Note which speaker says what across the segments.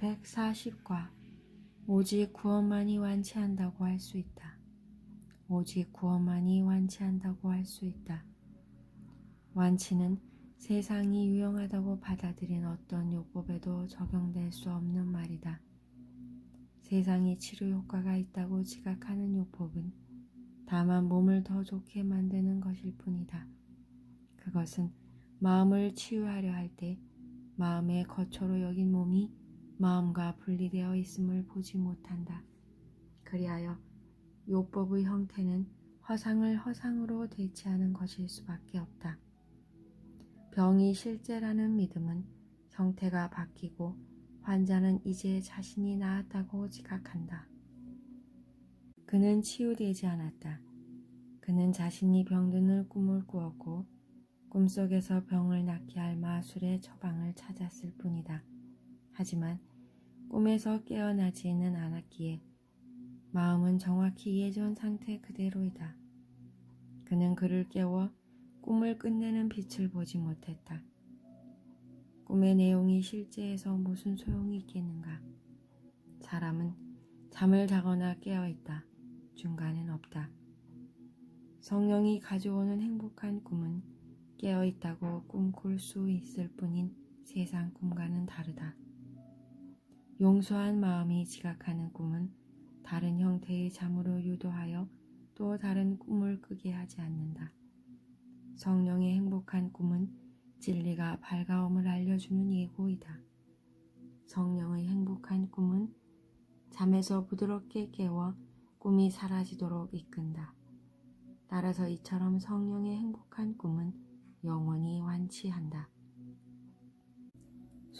Speaker 1: 140과 오직 구원만이 완치한다고 할 수 있다. 오직 구원만이 완치한다고 할 수 있다. 완치는 세상이 유용하다고 받아들인 어떤 요법에도 적용될 수 없는 말이다. 세상이 치료 효과가 있다고 지각하는 요법은 다만 몸을 더 좋게 만드는 것일 뿐이다. 그것은 마음을 치유하려 할 때 마음의 거처로 여긴 몸이 마음과 분리되어 있음을 보지 못한다. 그리하여 요법의 형태는 허상을 허상으로 대체하는 것일 수밖에 없다. 병이 실제라는 믿음은 형태가 바뀌고 환자는 이제 자신이 나았다고 지각한다. 그는 치유되지 않았다. 그는 자신이 병드는 꿈을 꾸었고 꿈속에서 병을 낫게 할 마술의 처방을 찾았을 뿐이다. 하지만 꿈에서 깨어나지는 않았기에 마음은 정확히 예전 상태 그대로이다. 그는 그를 깨워 꿈을 끝내는 빛을 보지 못했다. 꿈의 내용이 실제에서 무슨 소용이 있겠는가? 사람은 잠을 자거나 깨어 있다. 중간엔 없다. 성령이 가져오는 행복한 꿈은 깨어 있다고 꿈꿀 수 있을 뿐인 세상 꿈과는 다르다. 용서한 마음이 지각하는 꿈은 다른 형태의 잠으로 유도하여 또 다른 꿈을 꾸게 하지 않는다. 성령의 행복한 꿈은 진리가 밝아옴을 알려주는 예고이다. 성령의 행복한 꿈은 잠에서 부드럽게 깨워 꿈이 사라지도록 이끈다. 따라서 이처럼 성령의 행복한 꿈은 영원히 완치한다.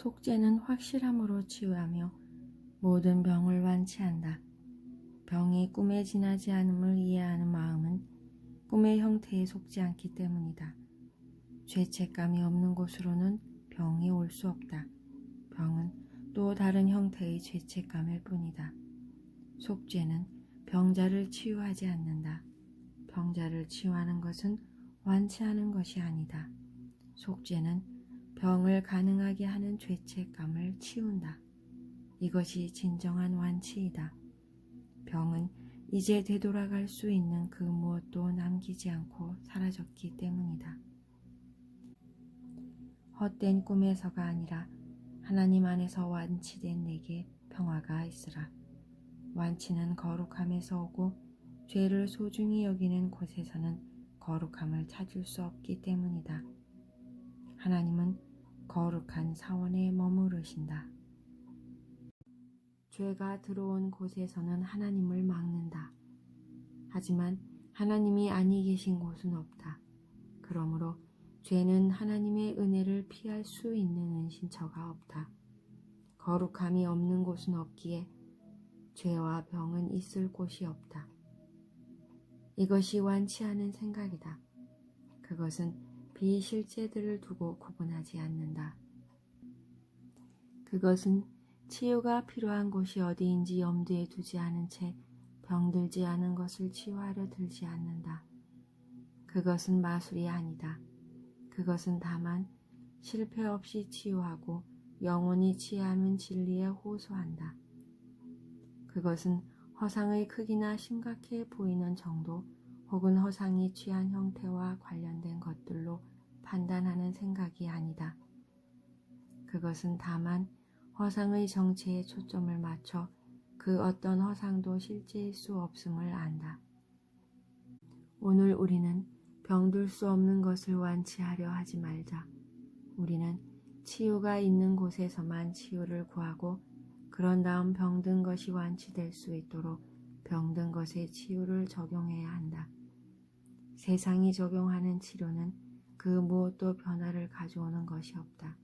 Speaker 1: 속죄는 확실함으로 치유하며 모든 병을 완치한다. 병이 꿈에 지나지 않음을 이해하는 마음은 꿈의 형태에 속지 않기 때문이다. 죄책감이 없는 곳으로는 병이 올 수 없다. 병은 또 다른 형태의 죄책감일 뿐이다. 속죄는 병자를 치유하지 않는다. 병자를 치유하는 것은 완치하는 것이 아니다. 속죄는 병을 가능하게 하는 죄책감을 치운다. 이것이 진정한 완치이다. 병은 이제 되돌아갈 수 있는 그 무엇도 남기지 않고 사라졌기 때문이다. 헛된 꿈에서가 아니라 하나님 안에서 완치된 내게 평화가 있으라. 완치는 거룩함에서 오고 죄를 소중히 여기는 곳에서는 거룩함을 찾을 수 없기 때문이다. 하나님은 거룩한 사원에 머무르신다. 죄가 들어온 곳에서는 하나님을 막는다. 하지만 하나님이 아니 계신 곳은 없다. 그러므로 죄는 하나님의 은혜를 피할 수 있는 은신처가 없다. 거룩함이 없는 곳은 없기에 죄와 병은 있을 곳이 없다. 이것이 완치하는 생각이다. 그것은 비실제들을 두고 구분하지 않는다. 그것은 치유가 필요한 곳이 어디인지 염두에 두지 않은 채 병들지 않은 것을 치유하려 들지 않는다. 그것은 마술이 아니다. 그것은 다만 실패 없이 치유하고 영원히 치유하는 진리에 호소한다. 그것은 허상의 크기나 심각해 보이는 정도 혹은 허상이 취한 형태와 관련된 것들로 판단하는 생각이 아니다. 그것은 다만 허상의 정체에 초점을 맞춰 그 어떤 허상도 실제일 수 없음을 안다. 오늘 우리는 병들 수 없는 것을 완치하려 하지 말자. 우리는 치유가 있는 곳에서만 치유를 구하고 그런 다음 병든 것이 완치될 수 있도록 병든 것에 치유를 적용해야 한다. 세상이 적용하는 치료는 그 무엇도 변화를 가져오는 것이 없다.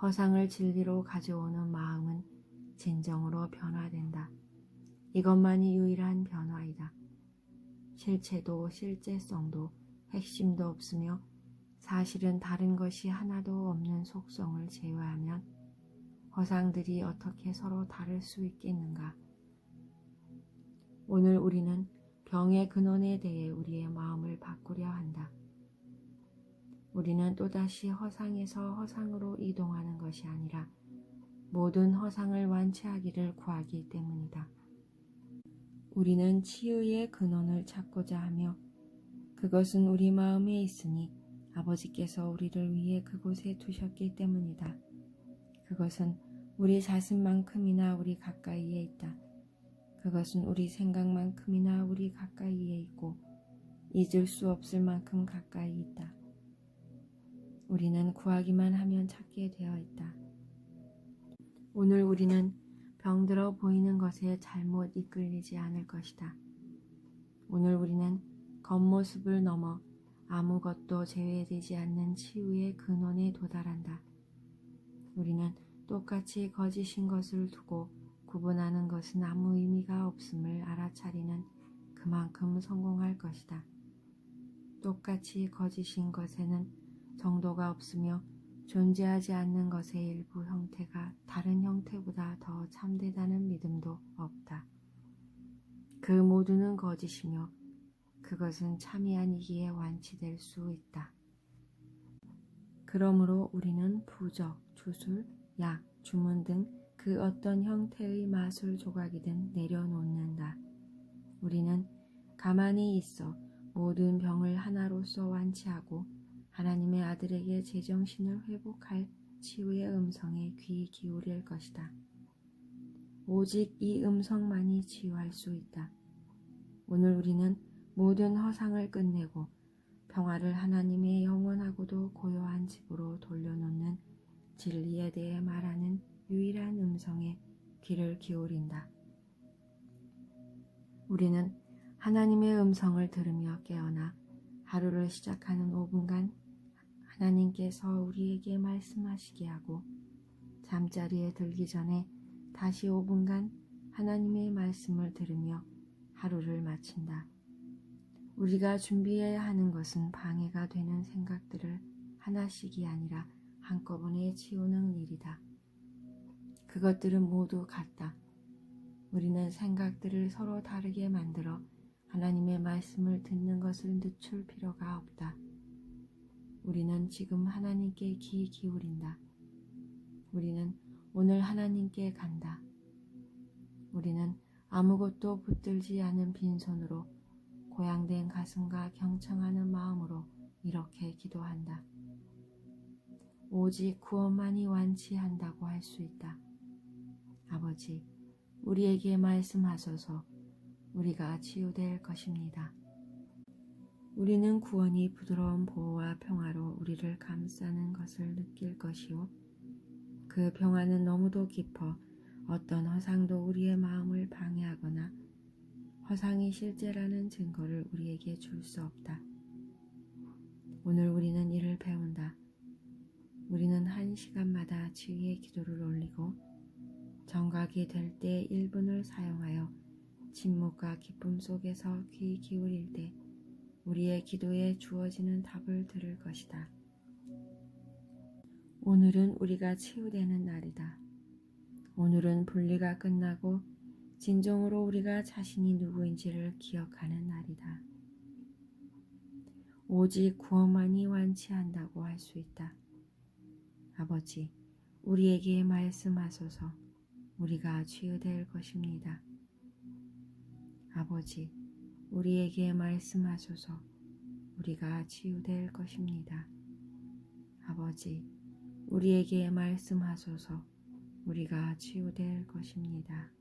Speaker 1: 허상을 진리로 가져오는 마음은 진정으로 변화된다. 이것만이 유일한 변화이다. 실체도 실제성도 핵심도 없으며 사실은 다른 것이 하나도 없는 속성을 제외하면 허상들이 어떻게 서로 다를 수 있겠는가? 오늘 우리는 병의 근원에 대해 우리의 마음을 바꾸려 한다. 우리는 또다시 허상에서 허상으로 이동하는 것이 아니라 모든 허상을 완치하기를 구하기 때문이다. 우리는 치유의 근원을 찾고자 하며 그것은 우리 마음에 있으니 아버지께서 우리를 위해 그곳에 두셨기 때문이다. 그것은 우리 자신만큼이나 우리 가까이에 있다. 그것은 우리 생각만큼이나 우리 가까이에 있고 잊을 수 없을 만큼 가까이 있다. 우리는 구하기만 하면 찾게 되어 있다. 오늘 우리는 병들어 보이는 것에 잘못 이끌리지 않을 것이다. 오늘 우리는 겉모습을 넘어 아무것도 제외되지 않는 치유의 근원에 도달한다. 우리는 똑같이 거짓인 것을 두고 구분하는 것은 아무 의미가 없음을 알아차리는 그만큼 성공할 것이다. 똑같이 거짓인 것에는 정도가 없으며 존재하지 않는 것의 일부 형태가 다른 형태보다 더 참되다는 믿음도 없다. 그 모두는 거짓이며 그것은 참이 아니기에 완치될 수 있다. 그러므로 우리는 부적, 주술, 약, 주문 등 그 어떤 형태의 마술 조각이든 내려놓는다. 우리는 가만히 있어 모든 병을 하나로서 완치하고 하나님의 아들에게 제정신을 회복할 치유의 음성에 귀 기울일 것이다. 오직 이 음성만이 치유할 수 있다. 오늘 우리는 모든 허상을 끝내고 평화를 하나님의 영원하고도 고요한 집으로 돌려놓는 진리에 대해 말하는 유일한 음성에 귀를 기울인다. 우리는 하나님의 음성을 들으며 깨어나 하루를 시작하는 5분간 하나님께서 우리에게 말씀하시게 하고 잠자리에 들기 전에 다시 5분간 하나님의 말씀을 들으며 하루를 마친다. 우리가 준비해야 하는 것은 방해가 되는 생각들을 하나씩이 아니라 한꺼번에 치우는 일이다. 그것들은 모두 같다. 우리는 생각들을 서로 다르게 만들어 하나님의 말씀을 듣는 것을 늦출 필요가 없다. 우리는 지금 하나님께 귀 기울인다. 우리는 오늘 하나님께 간다. 우리는 아무것도 붙들지 않은 빈손으로 고양된 가슴과 경청하는 마음으로 이렇게 기도한다. 오직 구원만이 완치한다고 할 수 있다. 아버지, 우리에게 말씀하소서 우리가 치유될 것입니다. 우리는 구원이 부드러운 보호와 평화로 우리를 감싸는 것을 느낄 것이요. 그 평화는 너무도 깊어 어떤 허상도 우리의 마음을 방해하거나 허상이 실제라는 증거를 우리에게 줄 수 없다. 오늘 우리는 이를 배운다. 우리는 한 시간마다 치유의 기도를 올리고 정각이 될 때 1분을 사용하여 침묵과 기쁨 속에서 귀 기울일 때 우리의 기도에 주어지는 답을 들을 것이다. 오늘은 우리가 치유되는 날이다. 오늘은 분리가 끝나고 진정으로 우리가 자신이 누구인지를 기억하는 날이다. 오직 구원만이 완치한다고 할 수 있다. 아버지, 우리에게 말씀하소서 우리가 치유될 것입니다. 아버지, 우리에게 말씀하소서 우리가 치유될 것입니다. 아버지, 우리에게 말씀하소서 우리가 치유될 것입니다.